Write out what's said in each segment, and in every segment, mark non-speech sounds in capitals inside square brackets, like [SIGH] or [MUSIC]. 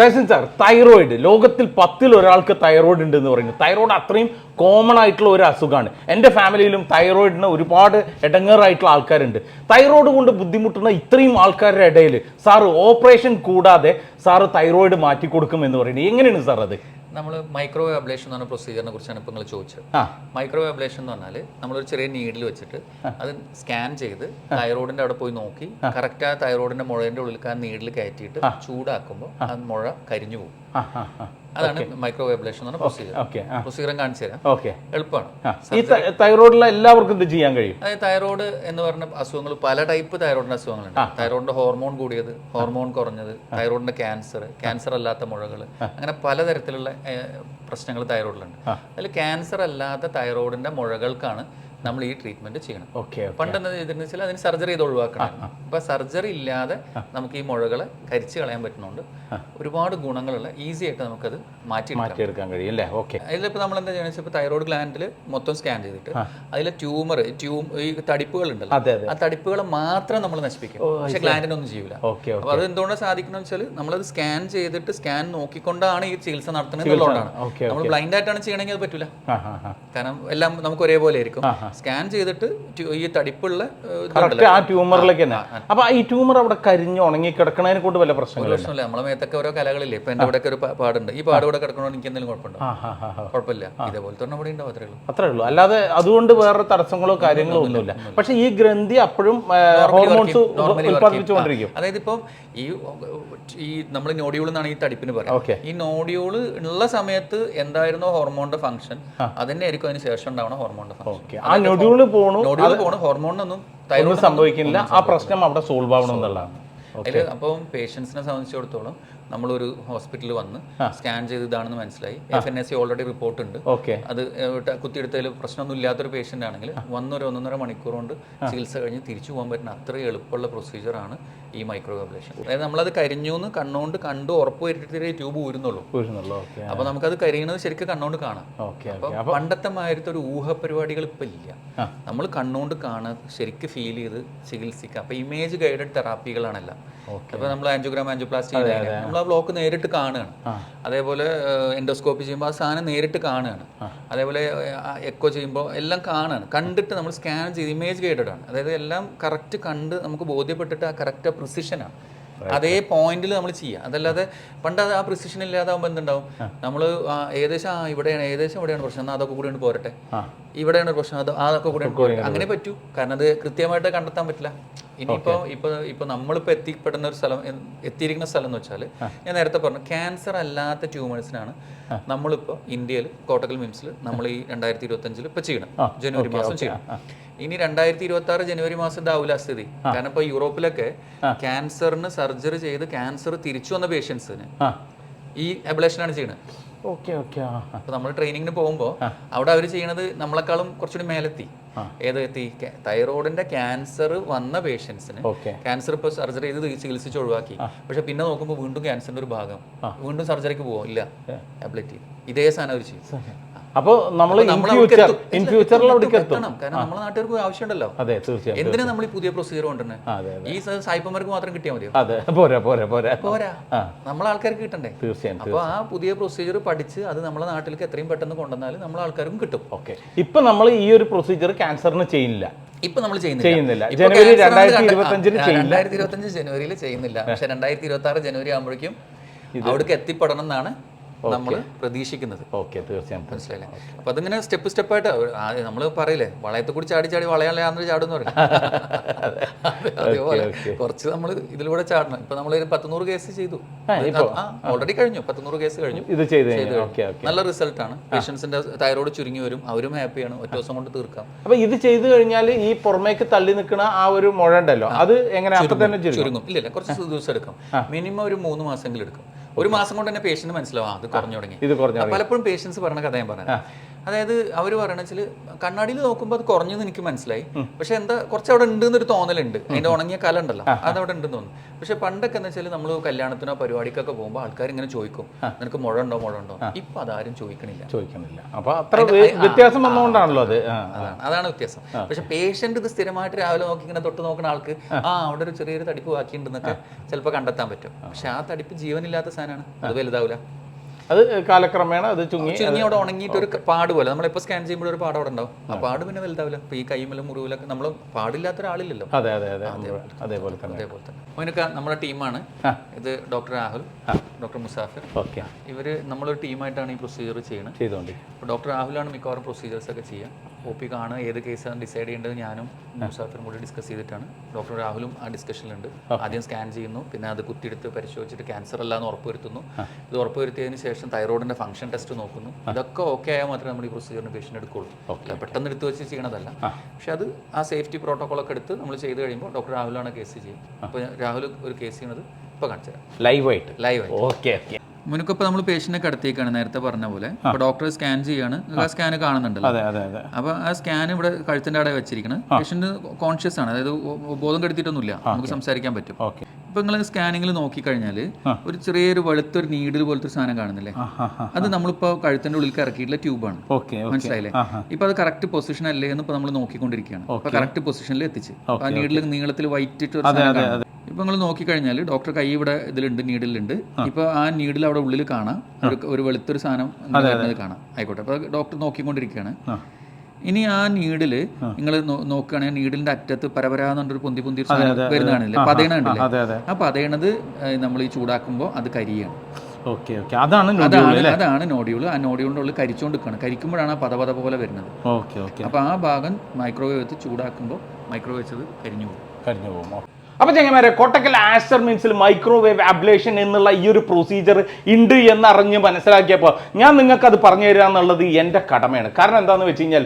Tyson sir thyroid ലോകത്തിൽ പത്തിൽ ഒരാൾക്ക് തൈറോയിഡ് ഉണ്ട് എന്ന് പറയുന്നു. തൈറോയിഡ് അത്രയും കോമൺ ആയിട്ടുള്ള ഒരു അസുഖമാണ്. എന്റെ ഫാമിലിയിലും തൈറോയിഡിന് ഒരുപാട് ഇടങ്ങേറായിട്ടുള്ള ആൾക്കാരുണ്ട്. തൈറോയിഡ് കൊണ്ട് ബുദ്ധിമുട്ടുന്ന ഇത്രയും ആൾക്കാരുടെ ഇടയിൽ സാറ് ഓപ്പറേഷൻ കൂടാതെ സാറ് തൈറോയിഡ് മാറ്റി കൊടുക്കും എന്ന് പറയുന്നത് എങ്ങനെയാണ് സാർ അത്? നമ്മൾ മൈക്രോവേവ് അബ്ലേഷൻ എന്ന് പറഞ്ഞ പ്രൊസീജിയറിനെ കുറിച്ചാണ് ഇപ്പോൾ നിങ്ങൾ ചോദിച്ചത്. മൈക്രോവേവ് അബ്ലേഷൻ എന്ന് പറഞ്ഞാൽ നമ്മൾ ഒരു ചെറിയ നീഡിൽ വെച്ചിട്ട് അത് സ്കാൻ ചെയ്ത് തൈറോയിഡിന്റെ അവിടെ പോയി നോക്കി കറക്റ്റ് ആ തൈറോയിഡിന്റെ മുഴയുടെ ഉള്ളിൽ ആ നീഡിൽ കയറ്റിയിട്ട് ചൂടാക്കുമ്പോൾ ആ. മുഴ കരിഞ്ഞു പോകും. അതാണ് മൈക്രോവേവ് അബ്ലേഷൻ എന്ന് പറഞ്ഞ ആ. പ്രൊസീജിയർ കാണിച്ചു തരാം. എളുപ്പമാണ്. ഈ തൈറോയിഡിലെ എല്ലാവർക്കും ഇത് ചെയ്യാൻ കഴിയും? അതായത് തൈറോയ്ഡ് എന്ന് പറഞ്ഞ അസുഖങ്ങൾ പല ടൈപ്പ് തൈറോയിഡിന്റെ അസുഖങ്ങളുണ്ട്. തൈറോയിഡിന്റെ ഹോർമോൺ കൂടിയത് ഹോർമോൺ കുറഞ്ഞത് തൈറോയിഡിന്റെ ക്യാൻസർ ക്യാൻസർ അല്ലാത്ത മുഴകൾ അങ്ങനെ പലതരത്തിലുള്ള പ്രശ്നങ്ങൾ തൈറോയിഡിലുണ്ട്. അതിൽ ക്യാൻസർ അല്ലാത്ത തൈറോയിഡിന്റെ മുഴകൾക്കാണ് നമ്മൾ ഈ ട്രീറ്റ്മെന്റ് ചെയ്യണം. ഓക്കെ പണ്ട് എന്താ ചെയ്തിരുന്നത് വെച്ചാൽ അതിന് സർജറി ചെയ്ത് ഒഴിവാക്കണം. അപ്പൊ സർജറി ഇല്ലാതെ നമുക്ക് ഈ മുഴകളെ കരിച്ചു കളയാൻ പറ്റുന്നുണ്ട്. ഒരുപാട് ഗുണങ്ങളുള്ള ഈസി ആയിട്ട് നമുക്കത് മാറ്റി മാറ്റിയെടുക്കാൻ കഴിയും അല്ലേ? ഓക്കെ അതിലിപ്പോൾ നമ്മൾ എന്താ ചെയ്യണമെന്ന് വെച്ചാൽ തൈറോയ്ഡ് ഗ്ലാൻഡിൽ മൊത്തം സ്കാൻ ചെയ്തിട്ട് അതിലെ ട്യൂമർ ട്യൂം ഈ തടിപ്പുകൾ ഉണ്ടല്ലോ ആ തടിപ്പുകളെ മാത്രം നമ്മൾ നശിപ്പിക്കും. പക്ഷെ ഗ്ലാൻഡിനൊന്നും ചെയ്യൂല. ഓക്കെ അപ്പോൾ അത് എന്തുകൊണ്ടാണ് സാധിക്കണം വെച്ചാൽ നമ്മളത് സ്കാൻ ചെയ്തിട്ട് സ്കാൻ നോക്കിക്കൊണ്ടാണ് ഈ ചികിത്സ നടത്തുന്നത് എന്നുള്ളതാണ്. നമ്മൾ ബ്ലൈൻഡ് ആയിട്ടാണ് ചെയ്യണമെങ്കിൽ അത് ആ കാരണം എല്ലാം നമുക്ക് ഒരേപോലെ ആയിരിക്കും. സ്കാൻ ചെയ്തിട്ട് ഈ തടിപ്പുള്ള ആ ട്യൂമറിലേക്ക് തന്നെ. അപ്പൊ ഈ ട്യൂമർ അവിടെ കരിഞ്ഞ് ഉണങ്ങി കിടക്കണതിനെ കൊണ്ട് വല്ല പ്രശ്നമില്ല. നമ്മളെ മേത്തൊക്കെ ഓരോ കലകളില്ലേ? ഇപ്പൊ എന്റെ ഇവിടെ ഒരു പാടുണ്ട്. ഈ പാട് ഇവിടെ കിടക്കണോ എനിക്ക് എന്തെങ്കിലും കുഴപ്പമുണ്ടോ. കുഴപ്പമില്ല. ഇതേപോലത്തെ തന്നെ ഇവിടെ ഉണ്ടാവും അത്രേ ഉള്ളൂ. അത്രേ ഉള്ളൂ. അല്ലാതെ അതുകൊണ്ട് വേറെ തടസ്സങ്ങളോ കാര്യങ്ങളോ ഒന്നുമില്ല പക്ഷെ ഈ ഗ്രന്ഥി അപ്പോഴും ഹോർമോൺസ് ഉത്പാദിപ്പിച്ചുകൊണ്ടിരിക്കും അതായത് ഇപ്പം ഈ ഈ നമ്മൾ നോഡിയൂൾ എന്നാണ് ഈ തടിപ്പിന് പറയുന്നത്. ഈ നോഡിയോൾ ഉള്ള സമയത്ത് എന്തായിരുന്നോ ഹോർമോണിന്റെ ഫംഗ്ഷൻ അതന്നെ ആയിരിക്കും അതിന് ശേഷം ഉണ്ടാവണ ഹോർമോണിന്റെ ഫംഗ്ഷൻ ആ നൊഡ്യൂൾ പോണു. നോഡിയൂൾ പോണ. ഹോർമോണിനൊന്നും ഒന്നും തൈറോയ്ഡ് സംഭവിക്കുന്നില്ല ആ പ്രശ്നം അവിടെ സോൾവ് ആവണം എന്നുള്ളതാണ്. അതിൽ അപ്പം പേഷ്യൻസിനെ സംബന്ധിച്ചിടത്തോളം നമ്മളൊരു ഹോസ്പിറ്റലിൽ വന്ന് സ്കാൻ ചെയ്ത് ഇതാണെന്ന് മനസ്സിലായി. F N S C already report ഉണ്ട് ഓക്കെ. അത് കുത്തിയെടുത്തതിൽ പ്രശ്നമൊന്നും ഇല്ലാത്തൊരു പേഷ്യന്റ് ആണെങ്കിൽ വന്നൊരു ഒന്നൊന്നര മണിക്കൂർ കൊണ്ട് ചികിത്സ കഴിഞ്ഞ് തിരിച്ചു പോകാൻ പറ്റുന്ന അത്രയും എളുപ്പമുള്ള പ്രൊസീജിയറാണ് ഈ മൈക്രോ അതായത് നമ്മളത് കരിഞ്ഞു എന്ന് കണ്ണുകൊണ്ട് കണ്ടു ഉറപ്പ് വരുത്തിയിട്ടേ ട്യൂബ് ഊരുന്നുള്ളൂ. അപ്പോൾ നമുക്കത് കരിയണത് ശരിക്കും കണ്ണുകൊണ്ട് കാണാം. ഓക്കെ അപ്പം പണ്ടത്തെ മാതിരത്തെ ഒരു ഊഹ പരിപാടികൾ ഇപ്പം ഇല്ല. നമ്മൾ കണ്ണുകൊണ്ട് കാണാൻ ശരിക്ക് ഫീൽ ചെയ്ത് ചികിത്സിക്കാം. അപ്പോൾ ഇമേജ് ഗൈഡഡ് തെറാപ്പികളാണെല്ലാം അപ്പോൾ നമ്മൾ ആൻജിയോഗ്രാം ആൻജിയോപ്ലാസ്റ്റി നമ്മൾ ആ ബ്ലോക്ക് നേരിട്ട് കാണുകയാണ്. അതേപോലെ എൻഡോസ്കോപ്പി ചെയ്യുമ്പോൾ ആ സാധനം നേരിട്ട് കാണുകയാണ്. അതേപോലെ എക്കോ ചെയ്യുമ്പോൾ എല്ലാം കാണുകയാണ്. കണ്ടിട്ട് നമ്മൾ സ്കാൻ ചെയ്ത് ഇമേജ് ഗൈഡഡ് ആണ്. അതായത് എല്ലാം കറക്റ്റ് കണ്ട് നമുക്ക് ബോധ്യപ്പെട്ടിട്ട് ആ കറക്റ്റ് പ്രിസിഷനാണ് അതേ പോയിന്റിൽ നമ്മൾ ചെയ്യുക. അതല്ലാതെ പണ്ട് അത് ആ പ്രിസിഷൻ ഇല്ലാതാവുമ്പോൾ എന്തുണ്ടാവും? നമ്മൾ ഏകദേശം ഇവിടെയാണ് ഏകദേശം ഇവിടെയാണ് പ്രശ്നം. എന്നാൽ അതൊക്കെ കൂടി പോരട്ടെ? ഇവിടെയാണ് പ്രശ്നം. അത് അതൊക്കെ കൂടി അങ്ങനെ പറ്റൂ. കാരണം അത് കൃത്യമായിട്ട് കണ്ടെത്താൻ പറ്റില്ല. ഇനിയിപ്പോൾ ഇപ്പൊ ഇപ്പൊ നമ്മളിപ്പോ എത്തിപ്പെടുന്ന ഒരു സ്ഥലം എത്തിയിരിക്കുന്ന സ്ഥലം എന്ന് വെച്ചാൽ ഞാൻ നേരത്തെ പറഞ്ഞു ക്യാൻസർ അല്ലാത്ത ട്യൂമേഴ്സിനാണ് നമ്മളിപ്പോ ഇന്ത്യയിൽ കോട്ടക്കൽ മിംസിൽ നമ്മൾ ഈ രണ്ടായിരത്തി ഇരുപത്തഞ്ചിൽ ഇപ്പൊ ചെയ്യണം. ജനുവരി മാസം ചെയ്യണം. ഇനി രണ്ടായിരത്തി ഇരുപത്തി ആറ് ജനുവരി മാസം ഇതാവില്ല സ്ഥിതി കാരണം ഇപ്പൊ യൂറോപ്പിലൊക്കെ ക്യാൻസറിന് സർജറി ചെയ്ത് ക്യാൻസർ തിരിച്ചു വന്ന പേഷ്യൻസിന് ഈ അബ്ലേഷനാണ് ചെയ്യുന്നത് ഓക്കെ ഓക്കെ. അപ്പോൾ നമ്മൾ ട്രെയിനിങ്ങിന് പോകുമ്പോൾ അവിടെ അവർ ചെയ്യണത് നമ്മളെക്കാളും കുറച്ചുകൂടി മേലെത്തി. ഏത് എത്തി? തൈറോയിഡിന്റെ ക്യാൻസർ വന്ന പേഷ്യൻസിന് ക്യാൻസർ ഇപ്പോൾ സർജറി ചെയ്ത് ചികിത്സിച്ച് ഒഴിവാക്കി. പക്ഷെ പിന്നെ നോക്കുമ്പോൾ വീണ്ടും ക്യാൻസറിന്റെ ഒരു ഭാഗം. വീണ്ടും സർജറിക്ക് പോകും ഇല്ല. എബിലിറ്റി ഇതേ സാധനം അവർ ചെയ്യും. അപ്പോൾ നമ്മൾ ഇൻ ഫ്യൂച്ചർ ഇൻ ഫ്യൂച്ചറിൽ അവിടേക്ക് എത്തും എത്തണം കാരണം നമ്മളെ നാട്ടുകാർക്ക് ആവശ്യമുണ്ടല്ലോ. അതെ തീർച്ചയായും എന്തിനാ നമ്മൾ ഈ പുതിയ പ്രൊസീജിയർ കൊണ്ടുവരുന്നത് ഈ സായിപ്പന്മാർക്ക് മാത്രം കിട്ടിയാൽ മതിയോ? അതെ പോരാ പോരാ പോരാ. പോരാ. നമ്മളെ ആൾക്കാർക്ക് കിട്ടണ്ടേ? തീർച്ചയായും അപ്പോൾ ആ പുതിയ പ്രൊസീജിയർ പഠിച്ച് അത് നമ്മളെ നാട്ടിലേക്ക് എത്രയും പെട്ടെന്ന് കൊണ്ടുവന്നാൽ നമ്മളെ ആൾക്കാർക്കും കിട്ടും. ഓക്കെ. ഇപ്പൊ നമ്മൾ ഈ ഒരു പ്രൊസീജിയർ ക്യാൻസറിന് ചെയ്യില്ല ഇപ്പൊ നമ്മൾ ചെയ്യുന്നില്ല. ജനുവരി രണ്ടായിരത്തി ഇരുപത്തി 2025 കണ്ട- ചെയ്യില്ല. 2025 ജനുവരിയിൽ ചെയ്യുന്നില്ല. പക്ഷെ രണ്ടായിരത്തി ഇരുപത്തി ആറ് ജനുവരി ആകുമ്പോഴേക്കും അവിടേക്ക് എത്തിപ്പെടണം എന്നാണ് നമ്മൾ പ്രതീക്ഷിക്കുന്നത്. ഓക്കെ തീർച്ചയായും. മനസ്സിലായില്ലേ? അപ്പൊ അതിങ്ങനെ സ്റ്റെപ്പ് സ്റ്റെപ്പായിട്ട് നമ്മൾ പറയില്ലേ വളയത്തെ കൂടി ചാടി ചാടി വളയാളയാന്ന് ചാടുന്നു പറയും. [LAUGHS] അതേപോലെ. കുറച്ച് നമ്മൾ ഇതിലൂടെ ചാടണം. ഇപ്പൊ നമ്മൾ പത്തുനൂറ് കേസ് ചെയ്തു. ഓൾറെഡി കഴിഞ്ഞു. പത്തുനൂറ് കേസ് കഴിഞ്ഞു. ഇത് ചെയ്തു നല്ല റിസൾട്ട് ആണ്. പേഷ്യൻസിന്റെ തൈറോയ്ഡ് ചുരുങ്ങി വരും. അവരും ഹാപ്പിയാണ് ഒറ്റ ദിവസം കൊണ്ട് തീർക്കാം. അപ്പൊ ഇത് ചെയ്തു കഴിഞ്ഞാൽ ഈ പുറമേക്ക് തള്ളി നിൽക്കുന്ന ആ ഒരു മുഴ ഉണ്ടല്ലോ അത് എങ്ങനെ അപ്പൊ തന്നെ ചുരുങ്ങും. ഇല്ല കുറച്ച് ദിവസം എടുക്കും. മിനിമം ഒരു മൂന്ന് മാസമെങ്കിലും എടുക്കും. ഒരു മാസം കൊണ്ട് തന്നെ പേഷ്യന്റ് മനസ്സിലാവും. അത് കുറഞ്ഞു തുടങ്ങി. പലപ്പോഴും പേഷ്യൻസ് പറഞ്ഞ കഥ ഞാൻ പറഞ്ഞത് അതായത് അവർ പറയണ വെച്ചാൽ കണ്ണാടിയിൽ നോക്കുമ്പോൾ അത് കുറഞ്ഞെന്ന് എനിക്ക് മനസ്സിലായി. പക്ഷെ എന്താ കുറച്ച് അവിടെ ഉണ്ട് എന്നൊരു തോന്നലുണ്ട് അതിന്റെ ഉണങ്ങിയ കല ഉണ്ടല്ലോ. അത് അവിടെ ഉണ്ടെന്ന് തോന്നുന്നു. പക്ഷെ പണ്ടൊക്കെ എന്ന് വെച്ചാൽ നമ്മൾ കല്യാണത്തിനോ പരിപാടിക്കൊക്കെ പോകുമ്പോൾ ആൾക്കാർ ഇങ്ങനെ ചോദിക്കും. നിനക്ക് മുഴ ഉണ്ടോ മുഴ ഉണ്ടോ ഇപ്പൊ അതാരും ചോദിക്കണില്ല. ചോദിക്കണില്ല. അപ്പൊ അത്ര വ്യ- വ്യത്യാസം വന്നുകൊണ്ടാണല്ലോ അത്. അതാണ് വ്യത്യാസം. പക്ഷെ പേഷ്യന്റ് ഇത് സ്ഥിരമായിട്ട് രാവിലെ നോക്കി ഇങ്ങനെ തൊട്ട് നോക്കുന്ന ആൾക്ക് ആ. അവിടെ ഒരു ചെറിയൊരു തടിപ്പ് ബാക്കിയുണ്ടെന്നൊക്കെ ചിലപ്പോൾ കണ്ടെത്താൻ പറ്റും. പക്ഷെ ആ തടിപ്പ് ജീവനില്ലാത്ത സാധനമാണ്. അത് വലുതാവില്ല അത് കാലക്രമേണ അത് ചുങ്ങി ചുങ്ങി അവിടെ ഉണങ്ങിയിട്ട് ഒരു പാട് പോലെ. നമ്മളിപ്പോൾ സ്കാൻ ചെയ്യുമ്പോൾ ഒരു പാട് അവിടെ ഉണ്ടാവും. ആ പാട് പിന്നെ വലുതാവില്ല. ഈ കൈമലും മുറിവിലൊക്കെ നമ്മൾ പാടില്ലാത്ത ഒരാളില്ലല്ലോ. അതെ അതെ അതെ. അതേപോലെ തന്നെ. അതേപോലെ തന്നെ. അവനൊക്കെ നമ്മുടെ ടീമാണ്. ഇത് doctor Rahul doctor Musafir. Okay. ഇവർ നമ്മളൊരു ടീമായിട്ടാണ് ഈ പ്രൊസീജിയർ ചെയ്യുന്നത് ചെയ്തോണ്ട്. അപ്പോൾ ഡോക്ടർ രാഹുലാണ് മിക്കവാറും പ്രൊസീജിയേഴ്സ് ഒക്കെ ചെയ്യുക ഒ പി കാണുക ഏത് കേസാണ് ഡിസൈഡ് ചെയ്യേണ്ടത് ഞാനും മുസാഫിറും കൂടി ഡിസ്കസ് ചെയ്തിട്ടാണ്. ഡോക്ടർ രാഹുലും ആ ഡിസ്കഷനിലുണ്ട് ആദ്യം സ്കാൻ ചെയ്യുന്നു. പിന്നെ അത് കുത്തിയെടുത്ത് പരിശോധിച്ചിട്ട് ക്യാൻസർ അല്ല എന്ന് ഉറപ്പുവരുത്തുന്നു ഇത് ഉറപ്പുവരുത്തിയതിന് ശേഷം തൈറോയിഡിന്റെ ഫംഗ്ഷൻ ടെസ്റ്റ് നോക്കുന്നു. ഇതൊക്കെ ഓക്കെ ആയാൽ മാത്രമേ നമ്മൾ ഈ പ്രൊസീജിയറിന് പേഷ്യന്റ് എടുക്കുള്ളൂ പെട്ടെന്ന് എടുത്ത് വെച്ച് ചെയ്യണതല്ല. പക്ഷേ അത് ആ സേഫ്റ്റി പ്രോട്ടോകോളൊക്കെ എടുത്ത് നമ്മൾ ചെയ്ത് കഴിയുമ്പോൾ ഡോക്ടർ രാഹുലാണ് കേസ് ചെയ്യും അപ്പോൾ രാഹുൽ ഒരു കേസ് ചെയ്യണത് ഇപ്പോൾ കാണിച്ചു തരാം. ലൈവായിട്ട് ലൈവ് ഓക്കെ ഓക്കെ മുനക്കിപ്പോൾ നമ്മൾ പേഷ്യനെ കടത്തിയേക്കാണ് നേരത്തെ പറഞ്ഞ പോലെ. അപ്പോൾ ഡോക്ടർ സ്കാൻ ചെയ്യാണ്. ആ സ്കാൻ കാണുന്നുണ്ടല്ലോ. അതെ അതെ അതെ. അപ്പോൾ ആ സ്കാൻ ഇവിടെ കഴുത്തിന്റെ അവിടെ വെച്ചിരിക്കുന്നത് പേഷ്യന്റ് കോൺഷ്യസ് ആണ്. അതായത് ബോധം കെടുത്തിട്ടൊന്നുമില്ല. നമുക്ക് സംസാരിക്കാൻ പറ്റും. ഓക്കെ ഇപ്പൊ നിങ്ങൾ സ്കാനിങ്ങിൽ നോക്കിക്കഴിഞ്ഞാൽ ഒരു ചെറിയൊരു വെളുത്തൊരു നീഡിൽ പോലത്തെ ഒരു സാധനം കാണുന്നില്ലേ? അത് നമ്മളിപ്പോ കഴുത്തിന്റെ ഉള്ളിൽ ഇറക്കിയിട്ടുള്ള ട്യൂബാണ് ഓക്കെ മനസ്സിലായില്ലേ? ഇപ്പൊ അത് കറക്റ്റ് പൊസിഷൻ അല്ലേ എന്ന് ഇപ്പൊ നമ്മൾ നോക്കിക്കൊണ്ടിരിക്കുകയാണ്. അപ്പൊ കറക്റ്റ് പൊസിഷനിൽ എത്തിച്ച്. ആ നീഡിൽ നീളത്തിൽ വൈറ്റ് ഇട്ട് ഒരു സാധനം കാണും. ഇപ്പൊ നിങ്ങൾ നോക്കിക്കഴിഞ്ഞാൽ ഡോക്ടർ കൈ ഇവിടെ ഇതിലുണ്ട് നീഡിലുണ്ട്. ഇപ്പോൾ ആ നീഡിൽ അവിടെ ഉള്ളിൽ കാണാം. ഒരു ഒരു വെളുത്തൊരു സാധനം കാണാം. ആയിക്കോട്ടെ. അപ്പൊ ഡോക്ടർ നോക്കിക്കൊണ്ടിരിക്കുകയാണ്. ഇനി ആ നീഡിൽ നിങ്ങൾ നോക്കുകയാണെങ്കിൽ നീഡിലിന്റെ അറ്റത്ത് പരപരാന്ന് പറഞ്ഞൊരു പൊന്തി പൊന്തി വരുന്നതാണല്ലേ? അതെ ആ പതയണത് നമ്മൾ ഈ ചൂടാക്കുമ്പോൾ അത് കരിയാണ്. Okay okay. അതാണ് അതാണ് നോഡ്യൂൾ ആ നോഡ്യൂളിന്റെ ഉള്ളിൽ കരിച്ചുകൊണ്ടിരിക്കുകയാണ് കരിക്കുമ്പോഴാണ് ആ പതപത പോലെ വരുന്നത്. Okay okay. അപ്പോൾ ആ ഭാഗം മൈക്രോവേവ് വെച്ച് ചൂടാക്കുമ്പോൾ മൈക്രോവേവ് വെച്ചത് കരിഞ്ഞു പോകും. കരിഞ്ഞു പോകുമോ അപ്പൊ ചെങ്ങന്മാരെ കോട്ടക്കൽ ആസ്റ്റർ മീൻസിൽ മൈക്രോവേവ് അബ്ലേഷൻ എന്നുള്ള ഈ ഒരു പ്രൊസീജിയർ ഉണ്ട് എന്ന് എന്നറിഞ്ഞ് മനസ്സിലാക്കിയപ്പോൾ ഞാൻ നിങ്ങൾക്ക് അത് പറഞ്ഞു തരിക എന്നുള്ളത് എന്റെ കടമയാണ്. കാരണം എന്താണെന്ന് വെച്ച് കഴിഞ്ഞാൽ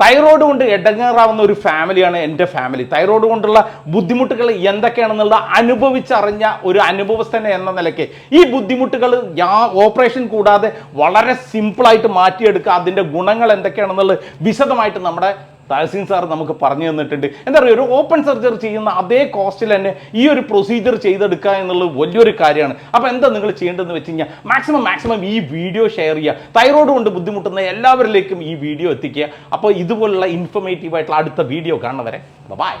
തൈറോയ്ഡ് കൊണ്ട് ഇടങ്ങേറാവുന്ന ഒരു ഫാമിലിയാണ് എന്റെ ഫാമിലി തൈറോയ്ഡ് കൊണ്ടുള്ള ബുദ്ധിമുട്ടുകൾ എന്തൊക്കെയാണെന്നുള്ള അനുഭവിച്ചറിഞ്ഞ ഒരു അനുഭവസ്ഥന എന്ന നിലയ്ക്ക് ഈ ബുദ്ധിമുട്ടുകൾ ഓപ്പറേഷൻ കൂടാതെ വളരെ സിമ്പിളായിട്ട് മാറ്റിയെടുക്കുക അതിന്റെ ഗുണങ്ങൾ എന്തൊക്കെയാണെന്നുള്ളത് വിശദമായിട്ട് നമ്മുടെ തഹസീൻ സാർ നമുക്ക് പറഞ്ഞു തന്നിട്ടുണ്ട്. എന്താ പറയുക ഒരു ഓപ്പൺ സർജറി ചെയ്യുന്ന അതേ കോസ്റ്റിൽ തന്നെ ഈ ഒരു പ്രൊസീജിയർ ചെയ്തെടുക്കുക എന്നുള്ളത് വലിയൊരു കാര്യമാണ്. അപ്പോൾ എന്താ നിങ്ങൾ ചെയ്യേണ്ടതെന്ന് വെച്ച് കഴിഞ്ഞാൽ മാക്സിമം മാക്സിമം ഈ വീഡിയോ ഷെയർ ചെയ്യുക. തൈറോയ്ഡ് കൊണ്ട് ബുദ്ധിമുട്ടുന്ന എല്ലാവരിലേക്കും ഈ വീഡിയോ എത്തിക്കുക. അപ്പോൾ ഇതുപോലുള്ള ഇൻഫർമേറ്റീവ് ആയിട്ടുള്ള അടുത്ത വീഡിയോ കാണുന്നവരെ ബൈ